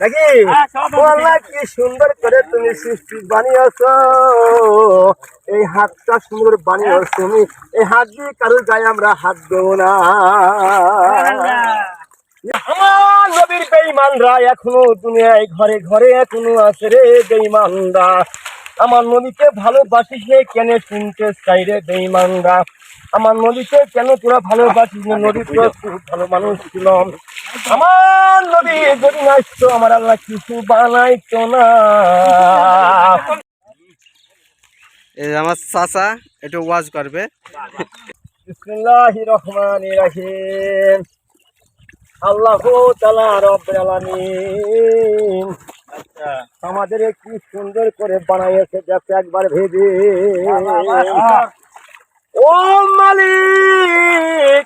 নাকি? হ্যাঁ, কি সুন্দর করে তুমি সৃষ্টি বানিয়েছ। এই হাতটা সুন্দর বানিয়েছ তুমি। এই হাত দিয়ে কারোর গায়ে আমরা হাত দেবো না। আমার নবীর বেইমানরা এখনও দুনিয়ায় ঘরে ঘরে এখনও আছে রে বেঈমানরা আমার নবীকে ভালোবাসিস রে কেন শুনতে চাই রে বেঈমানরা আমার নবীকে কেন তোরা ভালোবাসিস না? নবী তো খুব ভালো মানুষ ছিল আমার নদী যদি না আসতো আমার আল্লাহ কিছু বানাইতো না। এই আমার চাচা একটু ওয়াজ করবে। বিসমিল্লাহির রহমানির রহিম। আল্লাহ তাআলা রব্বুল আলামিন। আমাদের কি সুন্দর করে বানাইছে দেখো একবার ভেবে। ও মালিক,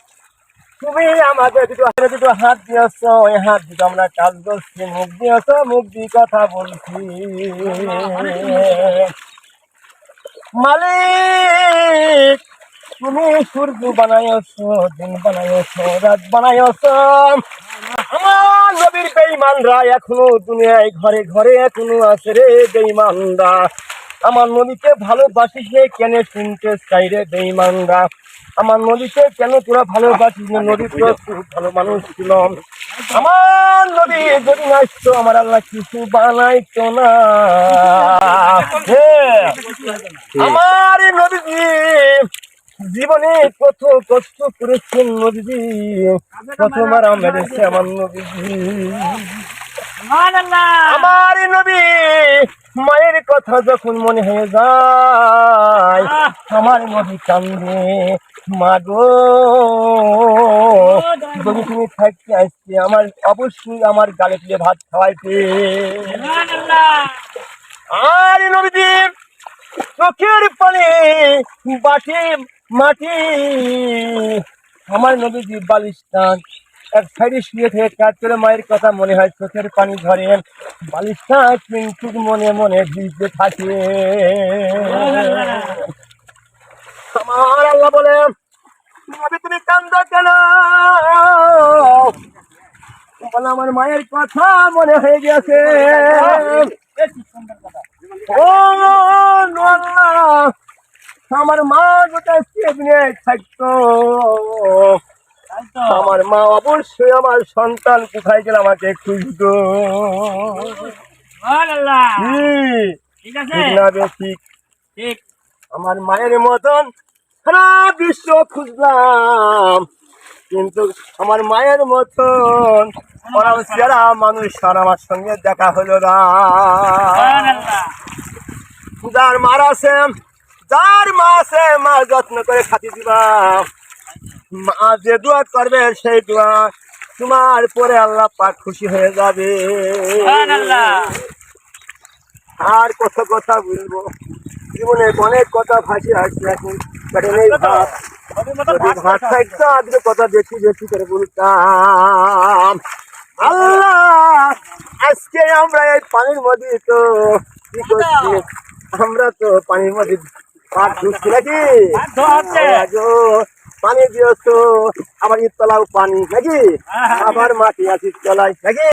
তুমি আমাদের দুটো হাতে দুটো হাত দিয়েছ, ওই হাত দুটো আমরা কাজ করছি মুখ দিয়েছ, মুখ দিয়ে কথা বলছি। মালিক তুমি সূর্য বানাইছ দিন বানাইছ রাত বানাইছ আমার নবীর বেঈমানরা এখনও দুনিয়ায় ঘরে ঘরে এখনও আছে রে বেঈমানরা আমার নবীকে ভালোবাসিস রে কেন শুনতে চাই রে বেঈমানরা আমার নবীকে কেন তোরা ভালোবাসিস না নবী তো খুব ভালো মানুষ ছিল আমার নবী যদি না আসতো আমার আল্লাহ কিছু বানাইতো না। আমার নবীজি জীবনে কত কষ্ট করেছেন নদীজি কত মারা মেরেছে আমার নদীজি আমার নবী মায়ের কথা যখন মনে হয়ে যায় আমার নদী কান্দে মা গো যদি তুমি থাকতে আসছে আমার অবশ্যই আমার গালে তুলে ভাত খাওয়াইতে। আর নবীজি চোখের পানি বাটি মাটি আমার নদী নদীজি বালিশটান এক সাইডে শুয়ে থেকে কাজ করে মায়ের কথা মনে হয় চোখের পানি ধরে। বালিশটা কিন্তু মনে মনে ভিজতে থাকে। আমার আল্লাহ বলে তুমি কান্দ কেন? বলে আমার মায়ের কথা মনে হয়ে গেছে। ও আল্লাহ! আমার মা গোটা সেদিনে থাকতো। আমার মা অবশ্যই আমার সন্তান কোথায় গেলে আমাকে খুঁজতো ঠিক আমার মায়ের মতন সারা বিশ্ব খুঁজলাম। কিন্তু আমার মায়ের মতন সেরা মানুষ আর আমার সঙ্গে দেখা হলো না। যার মার আছে। যার মা আছে মা যত্ন করে খাতি দিবা মা যে দোয়া করবে সেই দোয়া তোমার পরে আল্লাহ পাক খুশি হয়ে যাবে। আর কত কথা বলব? জীবনে অনেক কথা ফাঁসি আসছে এখন আজকে কথা বেশি বেশি করে বলতাম। আল্লাহ আজকে আমরা এই পানির মধ্যে তো কি করছি? আমরা তো পানির মধ্যে পাট ঢুকছি নাকি? পানি দিয়েছ আবার ইতলাও পানি নাকি? আবার মাটি আছে তলায় নাকি?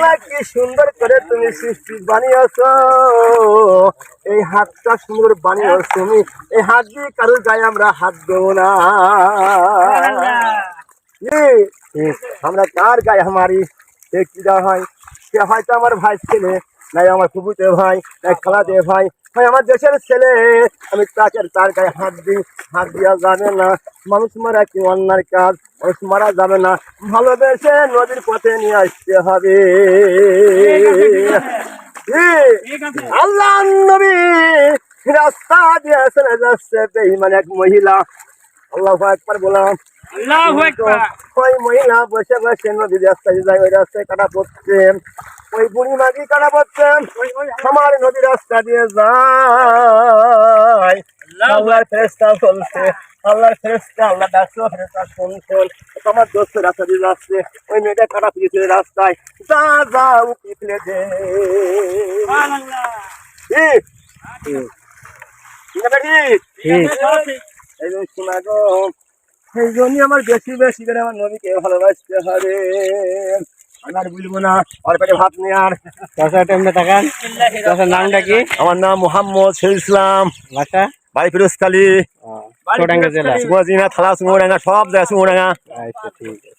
হ্যাঁ, কি সুন্দর করে তুমি সৃষ্টি বানিয়েছ। এই হাতটা সুন্দর বানিয়েছ তুমি। এই হাত দিয়ে কারোর গায়ে আমরা হাত দেবো না? আমরা কার গায়ে আমারি সে কি হয়? সে হয়তো আমার ভাই ছেলে। নাই আমার ফুপুতে ভাই, নাই খালাতে ভাই। ভাই, আমার দেশের ছেলে, আমি তাকে তার গায়ে হাত দিই, হাত দেওয়া যাবে না, মানুষ মারা কি অন্যার কাজ, মানুষ মারা যাবে না। ভালোবেসে নদীর পথে নিয়ে আসতে হবে। আল্লাহ নবী রাস্তা দিয়ে চলে যাচ্ছে বেঈমান এক মহিলা। আল্লাহ একবার বললাম। ওই মহিলা বসে বসে নদী রাস্তায় যায় ওই রাস্তায় কাটা পড়ছে ওই বুড়ি মাঝি কাটা পড়ছে আমার নদী রাস্তা দিয়ে যায় আল্লাহর ফেরেস্তা চলছে আল্লাহর ফেরেস্তা আল্লাহ ডাকছে ফেরেস্তা শুনছেন। আমার দোস্ত রাস্তা দিয়ে যাচ্ছে। ওই মেয়েটা কাটা পিছিয়ে রাস্তায় যা যা ফেলে দে। সুবহানাল্লাহ। ঠিক ঠিক। জন্য শোনা গো সেই জন্যই আমার বেশি বেশি করে আমার নদীকে ভালোবাসতে হবে। আমি আর বলব না আর পেটে ভাত নেই আর। তাকান চাচার নামটা কি? আমার নাম মোহাম্মদ শহীদ ইসলাম। বাসা বাড়ি ফিরোজকালী চুয়াডাঙ্গা জেলা। সুমজিনা থালা সুমডাঙ্গা সব জায়গায় সুমডাঙ্গা আচ্ছা ঠিক আছে।